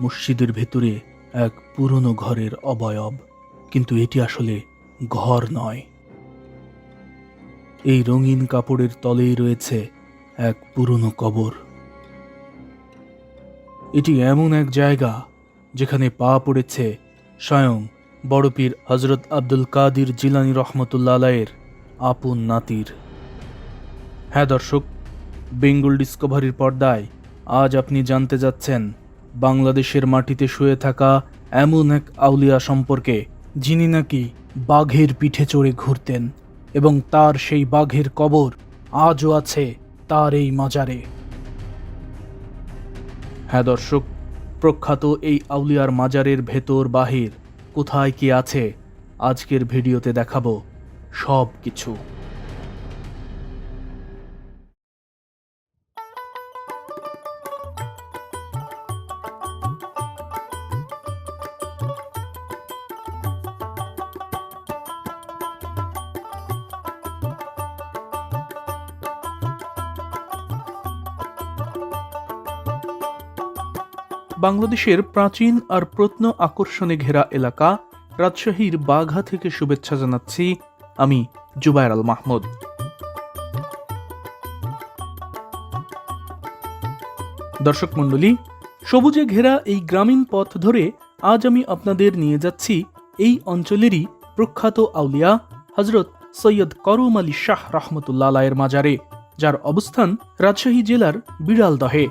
মসজিদের ভেতরে এক পুরনো ঘরের অবয়ব, কিন্তু এটি আসলে ঘর নয়। এই রঙিন কাপড়ের তলেই রয়েছে এক পুরনো কবর। এটি এমন এক জায়গা যেখানে পা পড়েছে স্বয়ং বড় পীর হজরত আব্দুল কাদির জিলানি রহমতুল্লা আলায়ের আপন নাতির। হ্যাঁ দর্শক, বেঙ্গল ডিসকভারির পর্দায় আজ আপনি জানতে যাচ্ছেন বাংলাদেশের মাটিতে শুয়ে থাকা এমন এক আউলিয়া সম্পর্কে যিনি নাকি বাঘের পিঠে চড়ে ঘুরতেন এবং তার সেই বাঘের কবর আজও আছে তার এই মাজারে। হ্যাঁ দর্শক, প্রখ্যাত এই আউলিয়ার মাজারের ভেতর বাহির কোথায় কি আছে, আজকের ভিডিওতে দেখাবো সব কিছু বাংলাদেশের প্রাচীন আর প্রত্ন আকর্ষণে ঘেরা এলাকা, রাজশাহীর বাঘা থেকে শুভেচ্ছা জানাচ্ছি আমি জুবায়ের আল মাহমুদ। দর্শক মণ্ডলী, সবুজে ঘেরা এই গ্রামীণ পথ ধরে আজ আমি আপনাদের নিয়ে যাচ্ছি এই অঞ্চলেরই প্রখ্যাত আউলিয়া হজরত সৈয়দ করম আলী শাহ রহমতুল্লাহ মাজারে, যার অবস্থান রাজশাহী জেলার বিড়ালদহে।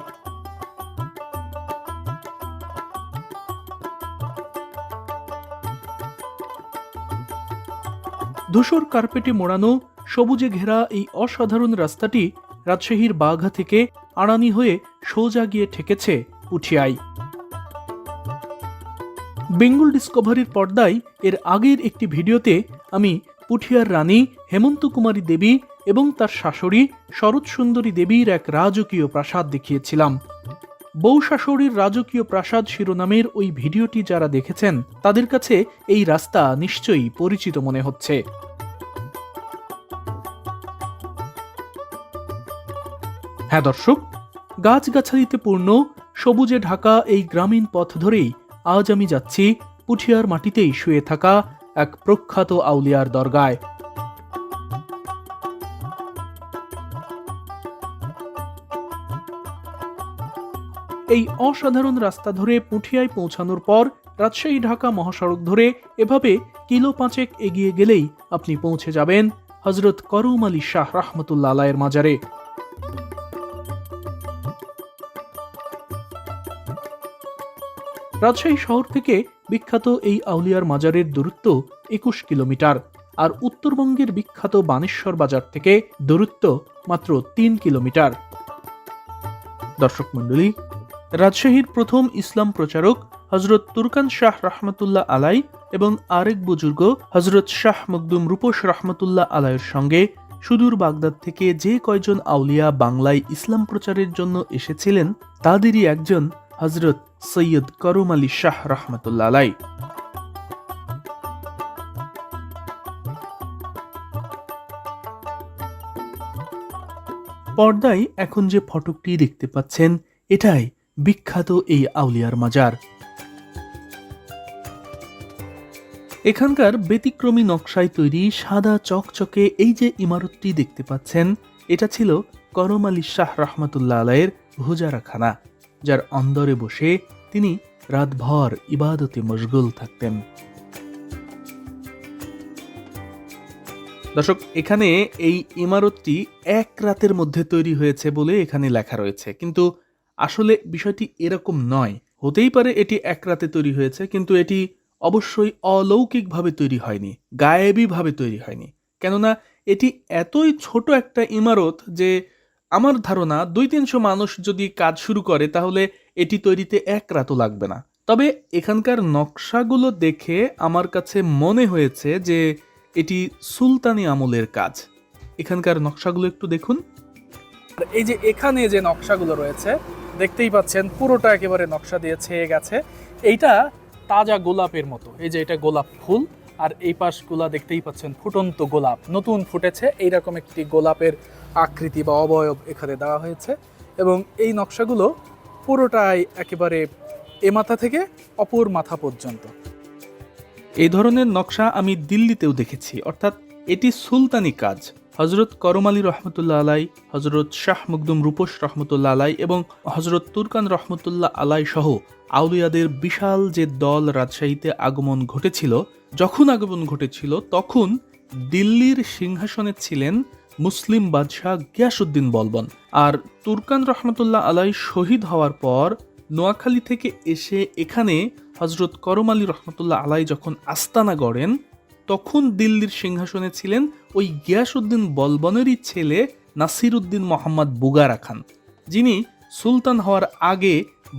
ধূসর কার্পেটে মোড়ানো সবুজে ঘেরা এই অসাধারণ রাস্তাটি রাজশাহীর বাঘা থেকে আড়ানি হয়ে সোজা গিয়ে ঠেকেছে পুঠিয়ায় বেঙ্গল ডিসকভারির পর্দায় এর আগের একটি ভিডিওতে আমি পুঠিয়ার রানী হেমন্ত কুমারী দেবী এবং তার শাশুড়ি শরৎ সুন্দরী দেবীর এক রাজকীয় প্রাসাদ দেখিয়েছিলাম। বউ শাশুড়ির রাজকীয় প্রাসাদ শিরোনামের ওই ভিডিওটি যারা দেখেছেন, তাদের কাছে এই রাস্তা নিশ্চয়ই পরিচিত মনে হচ্ছে। হ্যাঁ দর্শক, গাছগাছালিতে পূর্ণ, সবুজে ঢাকা এই গ্রামীণ পথ ধরেই আজ আমি যাচ্ছি পুঠিয়ার মাটিতেই শুয়ে থাকা এক প্রখ্যাত আউলিয়ার দরগায়। এই অসাধারণ রাস্তা ধরে পুঠিয়ায় পৌঁছানোর পর রাজশাহী ঢাকা মহাসড়ক ধরে এভাবে কিলো পাঁচেক এগিয়ে গেলেই আপনি পৌঁছে যাবেন হজরত করুম আলী শাহ রহমতুল্লা আলায়ের মাজারে। রাজশাহী শহর থেকে বিখ্যাত এই আউলিয়ার মাজারের দূরত্ব একুশ কিলোমিটার, আর উত্তরবঙ্গের বিখ্যাত বানেশ্বর বাজার থেকে দূরত্ব মাত্র তিন কিলোমিটার। দর্শক মণ্ডলী, রাজশাহীর প্রথম ইসলাম প্রচারক হজরত তুরকান শাহ রহমতুল্লাহ আলাই এবং আরেক বুজুর্গ হজরত শাহ মকদুম রূপস রহমতুল্লাহ আলাইয়ের সঙ্গে সুদূর বাগদাদ থেকে যে কয়জন আউলিয়া বাংলায় ইসলাম প্রচারের জন্য এসেছিলেন, তাদেরই একজন হজরত সৈয়দ করুম আলী শাহ রহমতুল্লাহ আলাই। পর্দায় এখন যে ফটকটি দেখতে পাচ্ছেন, এটাই বিখ্যাত এই আউলিয়ার মাজার। এখানকার ব্যতিক্রমী নকশায় তৈরি সাদা চকচকে এই যে ইমারতটি দেখতে পাচ্ছেন, এটা ছিল করম আলী শাহ রহমতুল্লাহ আলাইয়ের হুজারাখানা যার অন্দরে বসে তিনি রাতভর ইবাদতে মশগুল থাকতেন। দর্শক, এখানে এই ইমারতটি এক রাতের মধ্যে তৈরি হয়েছে বলে এখানে লেখা রয়েছে। কিন্তু আসলে বিষয়টি এরকম নয়। হতেই পারে এটি এক রাতে তৈরি হয়েছে, কিন্তু এটি অবশ্যই অলৌকিকভাবে তৈরি হয়নি, গায়েবীভাবে তৈরি হয়নি। কেননা, এটি এতই ছোট একটা ইমারত যে আমার ধারণা দুই তিনশো মানুষ যদি কাজ শুরু করে, তাহলে এটি তৈরিতে এক রাতও লাগবে না। তবে এখানকার নকশাগুলো দেখে আমার কাছে মনে হয়েছে যে এটি সুলতানি আমলের কাজ। এখানকার নকশাগুলো একটু দেখুন। এই যে এখানে যে নকশাগুলো রয়েছে, দেখতেই পাচ্ছেন পুরোটা একেবারে নকশা দিয়ে ছেয়ে গেছে। এইটা তাজা গোলাপের মতো। এই যে এটা গোলাপ ফুল। আর এই পাশগুলা দেখতেই পাচ্ছেন ফুটন্ত গোলাপ। নতুন ফুটেছে। এইরকম একটি গোলাপের আকৃতি বা অবয়ব এখানে দেওয়া হয়েছে। এবং এই নকশাগুলো পুরোটাই একেবারে এ মাথা থেকে অপর মাথা পর্যন্ত। এই ধরনের নকশা আমি দিল্লিতেও দেখেছি, অর্থাৎ এটি সুলতানি কাজ। হজরত করম আলী রহমতুল্লাহ আলাই হজরত শাহ মুকদুম রূপস রহমতুল্লা আলাই এবং হজরত তুরকান রহমতুল্লাহ আলাই সহ আউলিয়াদের বিশাল যে দল রাজশাহীতে আগমন ঘটেছিল, যখন আগমন ঘটেছিল তখন দিল্লির সিংহাসনে ছিলেন মুসলিম বাদশাহ গিয়াসুদ্দিন বলবন। আর তুরকান রহমতুল্লাহ আলাই শহীদ হওয়ার পর নোয়াখালী থেকে এসে এখানে হজরত করম আলী রহমতুল্লাহ আলাই যখন আস্তানা গড়েন, তখন দিল্লির সিংহাসনে ছিলেন ওই গিয়াসউদ্দিন বলবনেরই ছেলে নাসির উদ্দিন মোহাম্মদ বুগারা খান, যিনি সুলতান হওয়ার আগে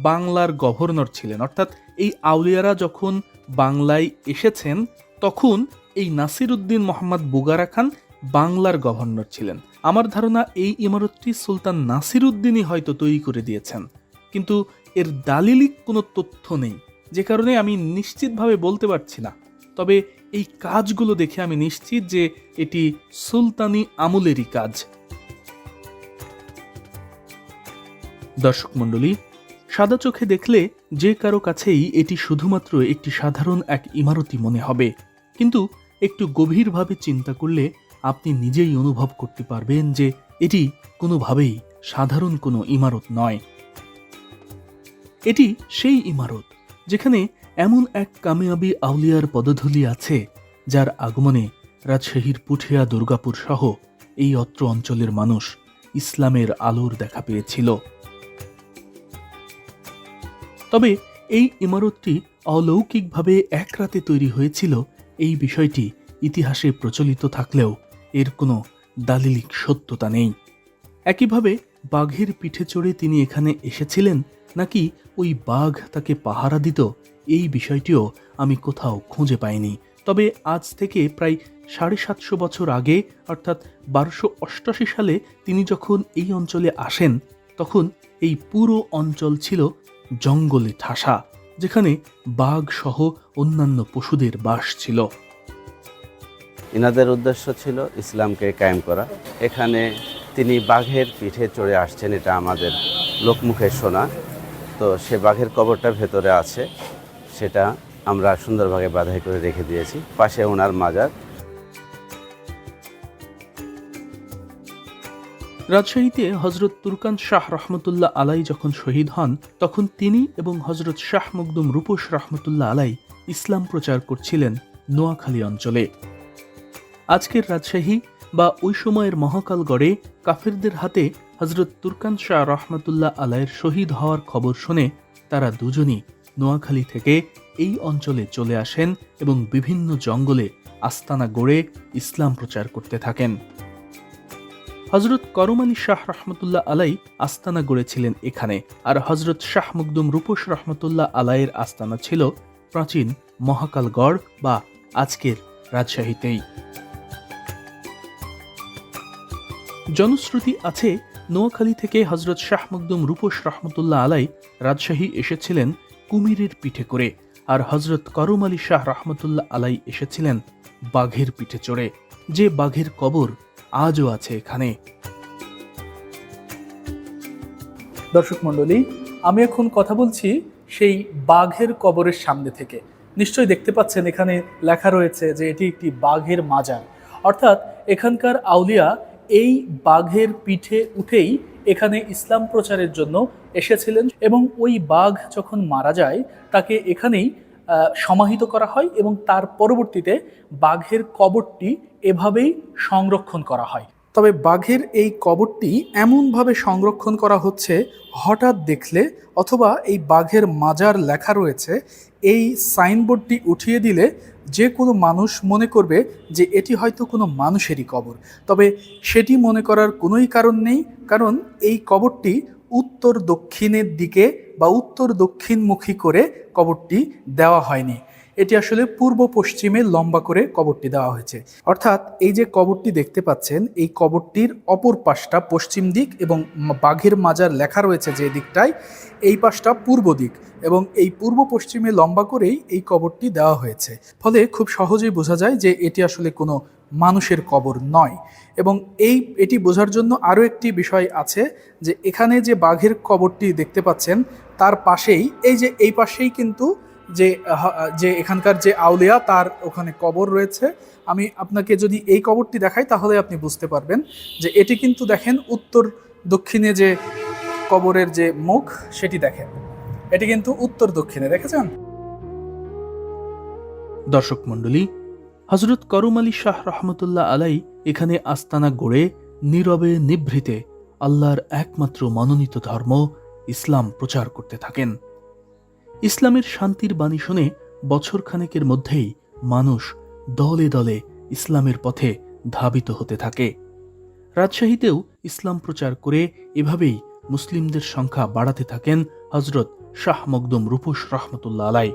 বাংলার গভর্নর ছিলেন। অর্থাৎ এই আউলিয়ারা যখন বাংলায় এসেছেন, তখন এই নাসির উদ্দিন মোহাম্মদ বুগারা খান বাংলার গভর্নর ছিলেন। আমার ধারণা এই ইমারতটি সুলতান নাসির উদ্দিনই হয়তো তৈরি করে দিয়েছেন। কিন্তু এর দালিলিক কোনো তথ্য নেই, যে কারণে আমি নিশ্চিতভাবে বলতে পারছি না। তবে এই কাজগুলো দেখে আমি নিশ্চিত যে এটি সুলতানি আমলেরই কাজ। দর্শক মণ্ডলী, সাদা চোখে দেখলে যে কারও কাছেই এটি শুধুমাত্র একটি সাধারণ এক ইমারতি মনে হবে। কিন্তু একটু গভীরভাবে চিন্তা করলে আপনি নিজেই অনুভব করতে পারবেন যে এটি কোনোভাবেই সাধারণ কোনো ইমারত নয়। এটি সেই ইমারত যেখানে এমন এক কামিয়াবি আউলিয়ার পদধূলি আছে, যার আগমনে রাজশাহীর পুঠিয়া দুর্গাপুর সহ এই অত্র অঞ্চলের মানুষ ইসলামের আলোর দেখা পেয়েছিল। তবে এই ইমারতটি অলৌকিকভাবে এক রাতে তৈরি হয়েছিল, এই বিষয়টি ইতিহাসে প্রচলিত থাকলেও এর কোনো দালিলিক সত্যতা নেই। একইভাবে বাঘের পিঠে চড়ে তিনি এখানে এসেছিলেন নাকি ওই বাঘ তাকে পাহারা দিত, এই বিষয়টিও আমি কোথাও খুঁজে পাইনি। তবে আজ থেকে প্রায় সাড়ে সাতশো বছর আগে, অর্থাৎ বারোশো অষ্টাশি সালে তিনি যখন এই অঞ্চলে আসেন, তখন এই পুরো অঞ্চল ছিল জঙ্গলে ঠাসা, যেখানে বাঘ সহ অন্যান্য পশুদের বাস ছিল। ইনাদের উদ্দেশ্য ছিল ইসলামকে কায়েম করা। এখানে তিনি বাঘের পিঠে চড়ে আসছেন, এটা আমাদের লোকমুখে শোনা। তো সে বাঘের কবরটা ভেতরে আছে, সেটা আমরা সুন্দরভাবে বাধাই করে রেখে দিয়েছি। পাশে ওনার মাজার। রাজশাহীতে হজরত তুরকান শাহ রহমতুল্লাহ আলাই যখন শহীদ হন, তখন তিনি এবং হজরত শাহ মুকদুম রূপস রহমতুল্লাহ আলাই ইসলাম প্রচার করছিলেন নোয়াখালী অঞ্চলে। আজকের রাজশাহী বা ওই সময়ের মহাকালগড়ে কাফেরদের হাতে হজরত তুরকান শাহ রহমতুল্লাহ আলাইয়ের শহীদ হওয়ার খবর শুনে তারা দুজনই নোয়াখালী থেকে এই অঞ্চলে চলে আসেন এবং বিভিন্ন জঙ্গলে আস্তানা গড়ে ইসলাম প্রচার করতে থাকেন। হজরত করমানি শাহ রহমতুল্লাহ আলাই আস্তানা গড়েছিলেন এখানে আর হজরত শাহ মুকদুম রূপস রহমতুল্লাহ আলাইয়ের আস্তানা ছিল প্রাচীন মহাকালগড় বা আজকের রাজশাহীতেই। জনশ্রুতি আছে, নোয়াখালী থেকে হজরত শাহ মুকদুম রূপস রহমতুল্লাহ আলাই রাজশাহী এসেছিলেন কুমিরের পিঠে করে আর হজরত করম আলী শাহ রহমতুল্লাহ আলাই এসেছিলেন বাঘের পিঠে চড়ে। যে বাঘের কবর আজও আছে এখানে। দর্শক মণ্ডলী, আমি এখন কথা বলছি সেই বাঘের কবরের সামনে থেকে। নিশ্চয়ই দেখতে পাচ্ছেন, এখানে লেখা রয়েছে যে এটি একটি বাঘের মাজার। অর্থাৎ এখানকার আউলিয়া এই বাঘের পিঠে উঠেই এখানে ইসলাম প্রচারের জন্য এসেছিলেন এবং ওই বাঘ যখন মারা যায়, তাকে এখানেই সমাহিত করা হয় এবং তার পরবর্তীতে বাঘের কবরটি এভাবেই সংরক্ষণ করা হয়। তবে বাঘের এই কবরটি এমনভাবে সংরক্ষণ করা হচ্ছে, হঠাৎ দেখলে অথবা এই বাঘের মাজার লেখা রয়েছে, এই সাইনবোর্ডটি উঠিয়ে দিলে যে কোনো মানুষ মনে করবে যে এটি হয়তো কোনো মানুষেরই কবর। তবে সেটি মনে করার কোনোই কারণ নেই, কারণ এই কবরটি উত্তর দক্ষিণের দিকে বা উত্তর দক্ষিণমুখী করে কবরটি দেওয়া হয়নি। এটি আসলে পূর্ব পশ্চিমে লম্বা করে কবরটি দেওয়া হয়েছে। অর্থাৎ এই যে কবরটি দেখতে পাচ্ছেন, এই কবরটির অপর পাশটা পশ্চিম দিক এবং বাঘের মাজার লেখা রয়েছে যে দিকটায়, এই পাশটা পূর্ব দিক এবং এই পূর্ব পশ্চিমে লম্বা করেই এই কবরটি দেওয়া হয়েছে। ফলে খুব সহজেই বোঝা যায় যে এটি আসলে কোনো মানুষের কবর নয় এবং এই, এটি বোঝার জন্য আরও একটি বিষয় আছে যে এখানে যে বাঘের কবরটি দেখতে পাচ্ছেন, তার পাশেই, এই যে এই পাশেই কিন্তু যে যে এখানকার যে আউলিয়া, তার ওখানে কবর রয়েছে। আমি আপনাকে যদি এই কবরটি দেখাই, তাহলে আপনি বুঝতে পারবেন যে এটি কিন্তু দেখেন উত্তর দক্ষিণে যে কবরের যে মুখ, সেটি দেখেন। এটি কিন্তু উত্তর দক্ষিণে, দেখেছেন? দর্শক মণ্ডলী হজরত করুম আলী শাহ রহমতুল্লাহ আলাই এখানে আস্তানা গড়ে, নীরবে নিভৃতে আল্লাহর একমাত্র মনোনীত ধর্ম ইসলাম প্রচার করতে থাকেন। ইসলামের শান্তির বাণী শুনে বছরখানেকের মধ্যেই মানুষ দলে দলে ইসলামের পথে ধাবিত হতে থাকে। রাজশাহীতেও ইসলাম প্রচার করে এভাবেই মুসলিমদের সংখ্যা বাড়াতে থাকেন হজরত শাহ মকদুম রূপস রহমতুল্লা আলাই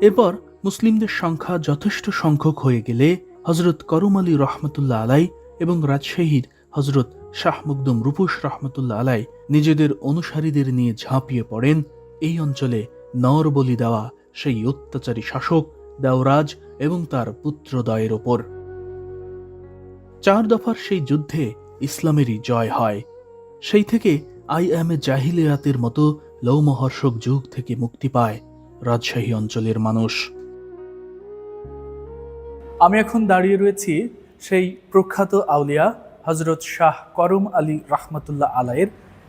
এরপর মুসলিমদের সংখ্যা যথেষ্ট সংখ্যক হয়ে গেলে হজরত করম আলী রহমতুল্লাহ আলাই এবং রাজশাহীর হজরত শাহ মুকদুম রূপুস রহমতুল্লাহ আলাই নিজেদের অনুসারীদের নিয়ে ঝাঁপিয়ে পড়েন এই অঞ্চলে নর বলি দেওয়া সেই অত্যাচারী শাসক, দেওরাজ এবং তার পুত্রদয়ের ওপর। চার দফার সেই যুদ্ধে ইসলামেরই জয় হয়। সেই থেকে আই এম এ জাহিলিয়াতের মতো লৌমহর্ষক যুগ থেকে মুক্তি পায় রাজশাহী অঞ্চলের মানুষ। আমি এখন দাঁড়িয়ে রয়েছি সেই প্রখ্যাত আউলিয়া হজরত শাহ করম আলী রহমতুল্লাহ আলাইয়ের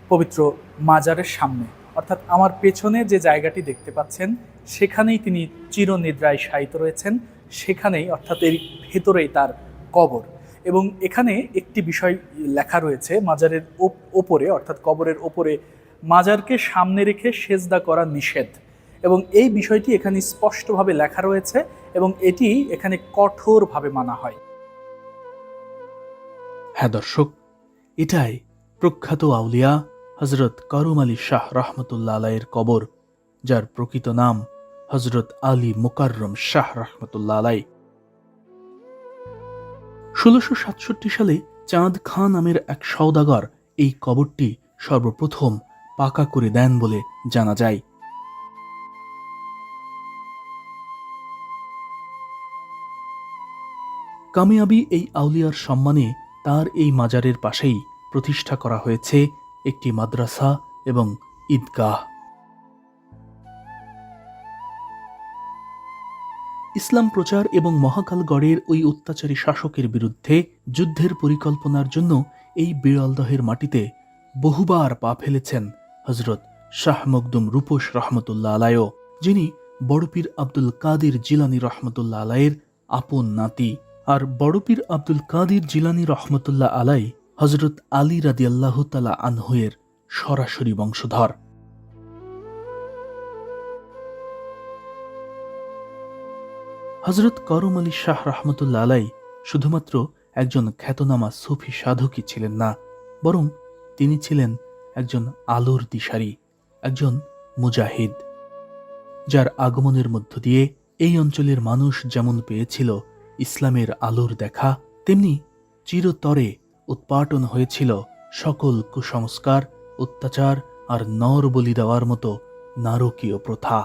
পবিত্র মাজারের সামনে। অর্থাৎ আমার পেছনে যে জায়গাটি দেখতে পাচ্ছেন, সেখানেই তিনি চিরনিদ্রায় শায়িত রয়েছেন। সেখানেই অর্থাৎ এর ভেতরেই তার কবর। এবং এখানে একটি বিষয় লেখা রয়েছে, মাজারের ওপ- ওপরে, অর্থাৎ কবরের ওপরে, মাজারকে সামনে রেখে সেজদা করা নিষেধ। এবং এই বিষয়টি এখানে স্পষ্টভাবে লেখা রয়েছে এবং এটি এখানে কঠোরভাবে মানা হয়। হ্যাঁ দর্শক, এটাই প্রখ্যাত আউলিয়া হজরত করুম আলী শাহ রহমতুল্লাহ আলাইয়ের কবর, যার প্রকৃত নাম হজরত আলী মোকাররম শাহ রহমতুল্লাহ আলাই ষোলোশো সাতষট্টি সালে চাঁদ খান নামের এক সওদাগর এই কবরটি সর্বপ্রথম পাকা করে দেন বলে জানা যায়। কামিয়াবি এই আউলিয়ার সম্মানে তার এই মাজারের পাশেই প্রতিষ্ঠা করা হয়েছে একটি মাদ্রাসা এবং ঈদগাহ। ইসলাম প্রচার এবং মহাকালগড়ের ওই অত্যাচারী শাসকের বিরুদ্ধে যুদ্ধের পরিকল্পনার জন্য এই বিরলদহের মাটিতে বহুবার পা ফেলেছেন হজরত শাহ মকদুম রূপস রহমতুল্লাহ আলায়ও যিনি বড়পীর আব্দুল কাদির জিলানি রহমতুল্লাহ আলাইয়ের আপন নাতি। আর বড়পীর আব্দুল কাদির জিলানি রহমতুল্লাহ আলাই হজরত আলী রাদি আল্লাহ তালা আনহুয়ের সরাসরি বংশধর। হজরত করম আলী শাহ রহমতুল্লাহ আলাই শুধুমাত্র একজন খ্যাতনামা সুফি সাধকই ছিলেন না, বরং তিনি ছিলেন একজন আলোর দিশারি, একজন মুজাহিদ, যার আগমনের মধ্য দিয়ে এই অঞ্চলের মানুষ যেমন পেয়েছিল ইসলামের আলোর দেখা, তেমনি চিরতরে উৎপাটন হয়েছিল সকল কুসংস্কার অত্যাচার আর নর বলি দেওয়ার মতো নারকীয় প্রথা।